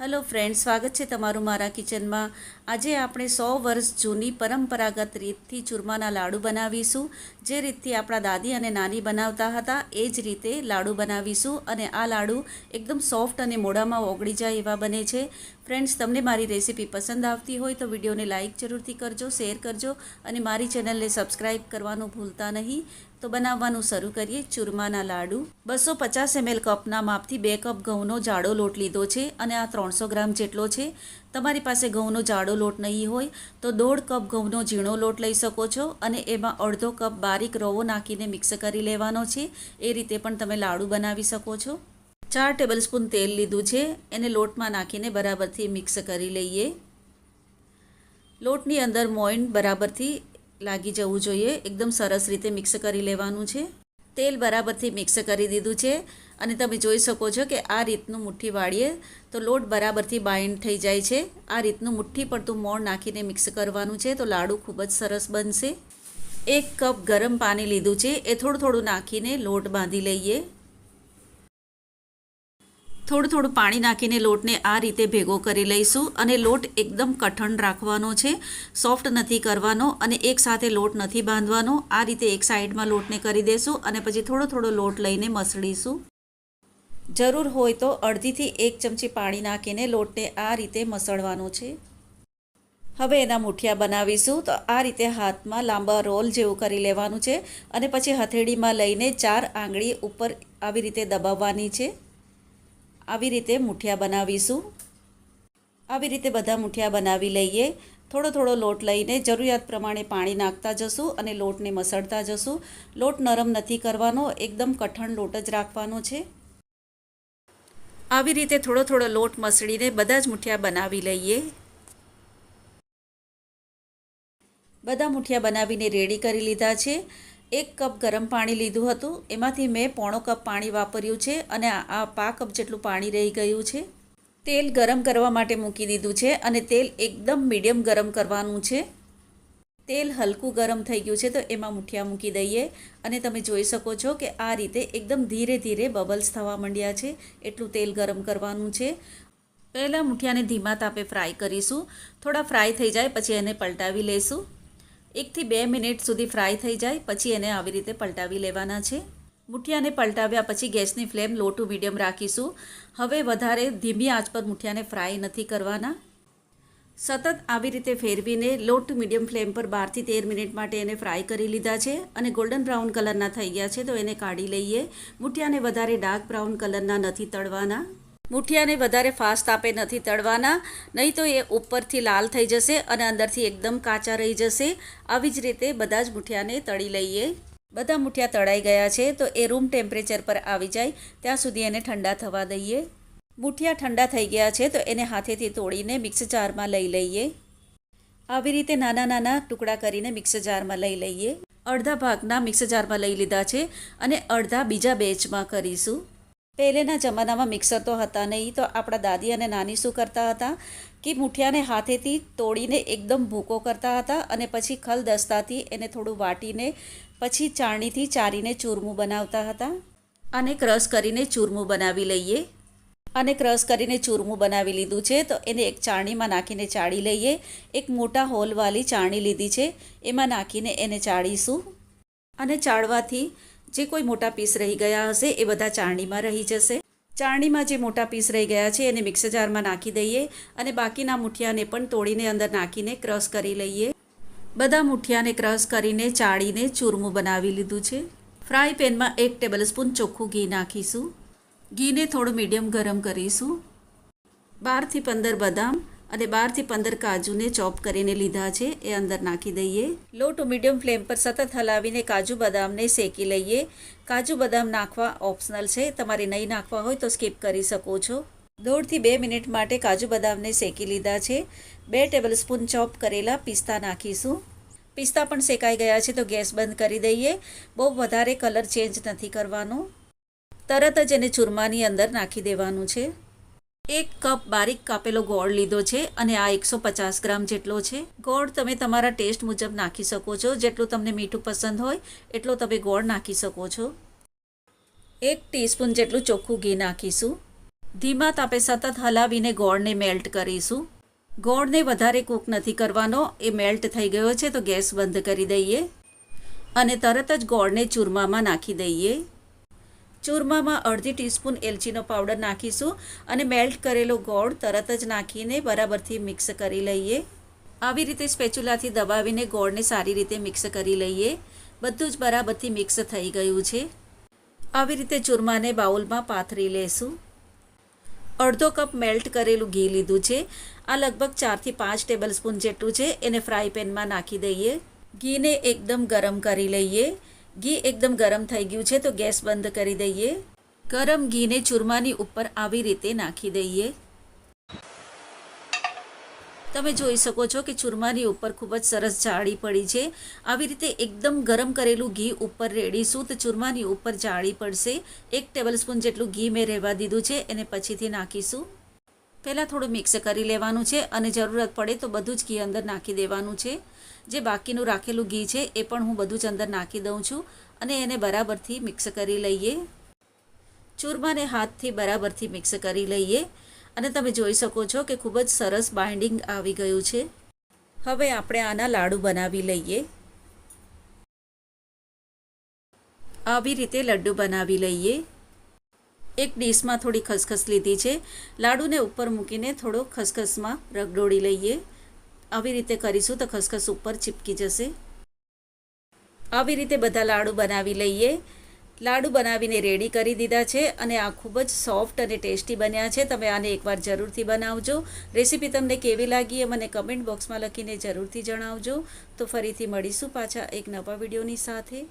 Hello friend સ્વાગત છે તમારું મારા કિચનમાં. આજે આપણે સો વર્ષ જૂની પરંપરાગત રીતથી ચૂરમાના લાડુ બનાવીશું. જે રીતથી આપણા દાદી અને નાની બનાવતા હતા, એ જ રીતે લાડુ બનાવીશું અને આ લાડુ એકદમ સોફ્ટ અને મોઢામાં ઓગળી જાય એવા બને છે. ફ્રેન્ડ્સ તમને મારી રેસીપી પસંદ આવતી હોય તો વિડીયોને લાઇક જરૂરથી કરજો શેર કરજો અને મારી ચેનલને સબસ્ક્રાઈબ કરવાનું ભૂલતા નહીં. તો બનાવવાનું શરૂ કરીએ ચૂરમાના લાડુ. બસો પચાસ એમએલ કપના માપથી બે કપ ઘઉંનો જાડો લોટ લીધો છે અને આ ત્રણસો ગ્રામ જેટલો છે. તમારી પાસે ઘઉંનો જાડો લોટ નહીં હોય તો દોઢ કપ ઘઉંનો ઝીણો લોટ લઈ શકો છો અને એમાં અડધો કપ બારીક રવો નાખીને મિક્સ કરી લેવાનો છે. એ રીતે પણ તમે લાડુ બનાવી શકો છો. ચાર ટેબલસ્પૂન તેલ લીધું છે. એને લોટમાં નાખીને બરાબરથી મિક્સ કરી લઈએ. લોટની અંદર મોઈન બરાબરથી લાગી જવું જોઈએ. એકદમ સરસ રીતે મિક્સ કરી લેવાનું છે. તેલ બરાબરથી મિક્સ કરી દીધું છે. અને તમે જોઈ શકો છો કે આ રીતનું મુઠ્ઠી વાળીએ તો લોટ બરાબરથી બાઇન્ડ થઈ જાય છે. આ રીતનું મુઠ્ઠી પડતું મોણ નાખીને મિક્સ કરવાનું છે તો લાડુ ખૂબ જ સરસ બનશે. એક કપ ગરમ પાણી લીધું છે. એ થોડું થોડું નાખીને લોટ બાંધી લઈએ. થોડું થોડું પાણી નાખીને લોટને આ રીતે ભેગો કરી લઈશું અને લોટ એકદમ કઠણ રાખવાનો છે, સોફ્ટ નથી કરવાનો અને એક સાથે લોટ નથી બાંધવાનો. આ રીતે એક સાઈડમાં લોટને કરી દેશું અને પછી થોડો થોડો લોટ લઈને મસળીશું. જરૂર હોય તો અડધીથી એક ચમચી પાણી નાખીને લોટને આ રીતે મસળવાનો છે. હવે એના મુઠિયા બનાવીશું. તો આ રીતે હાથમાં લાંબા રોલ જેવું કરી લેવાનું છે અને પછી હથેળીમાં લઈને ચાર આંગળી ઉપર આવી રીતે દબાવવાની છે. આવી રીતે મુઠિયા બનાવીશું. આવી રીતે બધા મુઠિયા બનાવી લઈએ. થોડો થોડો લોટ લઈને જરૂરિયાત પ્રમાણે પાણી નાખતા જશું અને લોટને મસળતા જશું. લોટ નરમ નથી કરવાનો, એકદમ કઠણ લોટ જ રાખવાનો છે. આવી રીતે થોડો થોડો લોટ મસળીને બધા જ મુઠિયા બનાવી લઈએ. બધા મુઠિયા બનાવીને રેડી કરી લીધા છે. એક કપ ગરમ પાણી લીધું હતું. એમાંથી મેં પોણો કપ પાણી વાપર્યું છે અને આ પા કપ જેટલું પાણી રહી ગયું છે. તેલ ગરમ કરવા માટે મૂકી દીધું છે અને તેલ એકદમ મીડિયમ ગરમ કરવાનું છે. તેલ હલકું ગરમ થઈ ગયું છે તો એમાં મુઠિયા મૂકી દઈએ અને તમે જોઈ શકો છો કે આ રીતે એકદમ ધીરે ધીરે બબલ્સ થવા માંડ્યા છે. એટલું તેલ ગરમ કરવાનું છે. પહેલાં મુઠિયાને ધીમા તાપે ફ્રાય કરીશું. થોડા ફ્રાય થઈ જાય, પછી એને પલટાવી લઈશું એકથી બે મિનિટ સુધી ફ્રાય થઈ જાય, પછી એને આવી રીતે પલટાવી લેવાના છે. મુઠિયાને પલટાવ્યા પછી ગેસની ફ્લેમ લો ટુ મીડિયમ રાખીશું. હવે વધારે ધીમી આંચ પર મુઠિયાને ફ્રાય નથી કરવાના. સતત આવી રીતે ફેરવીને લો ટુ મીડિયમ ફ્લેમ પર બારથી તેર મિનિટ માટે એને ફ્રાય કરી લીધા છે અને ગોલ્ડન બ્રાઉન કલરના થઈ ગયા છે તો એને કાઢી લઈએ. મુઠિયાને વધારે ડાર્ક બ્રાઉન કલરના નથી તળવાના. મુઠિયાને વધારે ફાસ્ટ આપે નથી તળવાના, નહીં તો એ ઉપરથી લાલ થઈ જશે અને અંદરથી એકદમ કાચા રહી જશે. આવી જ રીતે બધા જ મુઠિયાને તળી લઈએ. બધા મુઠિયા તળાઈ ગયા છે, તો એ રૂમ ટેમ્પરેચર પર આવી જાય. ત્યાં સુધી એને ઠંડા થવા દઈએ. મુઠિયા ઠંડા થઈ ગયા છે, તો એને હાથેથી તોડીને મિક્સ જારમાં લઈ લઈએ. આવી રીતે નાના નાના ટુકડા કરીને મિક્સ જારમાં લઈ લઈએ. અડધા ભાગના મિક્સ જારમાં લઈ લીધા છે અને અડધા બીજા બેચમાં કરીશું. પહેલેના જમાનામાં મિક્સર તો હતા નહીં, તો આપણા દાદી અને નાની શું કરતા હતા? કે મુઠિયાને હાથેથી તોડીને એકદમ ભૂકો કરતા હતા અને પછી ખલ દસ્તાથી એને થોડું વાટીને પછી ચાળણીથી ચારીને ચૂરમું બનાવતા હતા. અને ક્રશ કરીને ચૂરમું બનાવી લઈએ. અને ક્રશ કરીને ચૂરમું બનાવી લીધું છે, તો એને એક ચાળણીમાં નાખીને ચાળી લઈએ. એક મોટા હોલવાળી ચાળણી લીધી છે, એમાં નાખીને એને ચાળીશું. અને ચાળવાથી જે કોઈ મોટા પીસ રહી ગયા હશે એ બધા ચાળણીમાં રહી જશે. ચાળણીમાં જે મોટા પીસ રહી ગયા છે એને મિક્સર જારમાં નાખી દઈએ અને બાકીના મુઠિયાને પણ તોડીને અંદર નાખીને ક્રશ કરી લઈએ. બધા મુઠિયાને ક્રશ કરીને ચાળીને ચૂરમું બનાવી લીધું છે. ફ્રાય પેનમાં એક ટેબલ સ્પૂન ચોખ્ખું ઘી નાખીશું. ઘીને થોડું મીડિયમ ગરમ કરીશું. બારથી પંદર બદામ અને બારથી પંદર કાજુને ચોપ કરીને લીધા છે. એ અંદર નાખી દઈએ. લો ટુ મીડિયમ ફ્લેમ પર સતત હલાવીને કાજુ બદામને શેકી લઈએ. કાજુ બદામ નાખવા ઓપ્શનલ છે. તમારે નહીં નાખવા હોય તો સ્કીપ કરી શકો છો. દોઢથી બે મિનિટ માટે કાજુ બદામને શેકી લીધા છે. બે ટેબલ સ્પૂન ચોપ કરેલા પિસ્તા નાખીશું. પિસ્તા પણ શેકાઈ ગયા છે તો ગેસ બંધ કરી દઈએ. બહુ વધારે કલર ચેન્જ નથી કરવાનો. તરત જ એને ચૂરમાની અંદર નાખી દેવાનું છે. એક કપ બારીક કાપેલો ગોળ લીધો છે અને આ એકસો પચાસ ગ્રામ જેટલો છે. ગોળ તમે તમારા ટેસ્ટ મુજબ નાખી શકો છો. જેટલું તમને મીઠું પસંદ હોય, એટલો તમે ગોળ નાખી શકો છો. એક ટીસ્પૂન જેટલું ચોખ્ખું ઘી નાખીશું. ધીમા તાપે સતત હલાવીને ગોળને મેલ્ટ કરીશું. ગોળને વધારે કૂક નથી કરવાનો. એ મેલ્ટ થઈ ગયો છે તો ગેસ બંધ કરી દઈએ અને તરત જ ગોળને ચૂરમામાં નાખી દઈએ. ચૂરમામાં અડધી ટીસ્પૂન એલચીનો પાવડર નાખીશું અને મેલ્ટ કરેલો ગોળ તરત જ નાખીને બરાબરથી મિક્સ કરી લઈએ. આવી રીતે સ્પેચ્યુલાથી દબાવીને ગોળને સારી રીતે મિક્સ કરી લઈએ. બધું જ બરાબરથી મિક્સ થઈ ગયું છે. આવી રીતે ચૂરમાને બાઉલમાં પાથરી લેશું. અડધો કપ મેલ્ટ કરેલું ઘી લીધું છે. આ લગભગ ચારથી પાંચ ટેબલ સ્પૂન જેટલું છે. એને ફ્રાય પેનમાં નાખી દઈએ. ઘીને એકદમ ગરમ કરી લઈએ. ઘી એકદમ ગરમ થઈ ગયું છે, તો ગેસ બંધ કરી દઈએ. ગરમ ઘીને ચૂરમાની ઉપર આવી રીતે નાખી દઈએ. તમે જોઈ શકો છો કે ચૂરમાની ઉપર ખૂબ જ સરસ જાળી પડી છે. આવી રીતે એકદમ ગરમ કરેલું ઘી ઉપર રેડીશું તો ચૂરમાની ઉપર જાળી પડશે. એક ટેબલ સ્પૂન જેટલું ઘી મેં રહેવા દીધું છે, એને પછીથી નાખીશું. પહેલાં થોડું મિક્સ કરી લેવાનું છે અને જરૂરત પડે તો બધું જ ઘી અંદર નાખી દેવાનું છે. જે બાકીનું રાખેલું ઘી છે એ પણ હું બધું જ અંદર નાખી દઉં છું અને એને બરાબરથી મિક્સ કરી લઈએ. ચૂરમાને હાથથી બરાબરથી મિક્સ કરી લઈએ અને તમે જોઈ શકો છો કે ખૂબ જ સરસ બાઇન્ડિંગ આવી ગયું છે. હવે આપણે આના લાડુ બનાવી લઈએ. આવી રીતે લડ્ડુ બનાવી લઈએ. એક ડીશમાં થોડી ખસખસ લીધી છે. લાડુને ઉપર મૂકીને થોડો ખસખસમાં રગડોળી લઈએ. આવી રીતે કરીશું તો ખસખસ ઉપર ચીપકી જશે. આવી રીતે બધા લાડુ બનાવી લઈએ. લાડુ બનાવીને રેડી કરી દીધા છે અને આ ખૂબ જ સોફ્ટ અને ટેસ્ટી બન્યા છે. તમે આને એકવાર જરૂરથી બનાવજો. રેસીપી તમને કેવી લાગી એ મને કમેન્ટ બોક્સમાં લખીને જરૂરથી જણાવજો. તો ફરીથી મળીશું પાછા એક નવા વિડીયોની સાથે.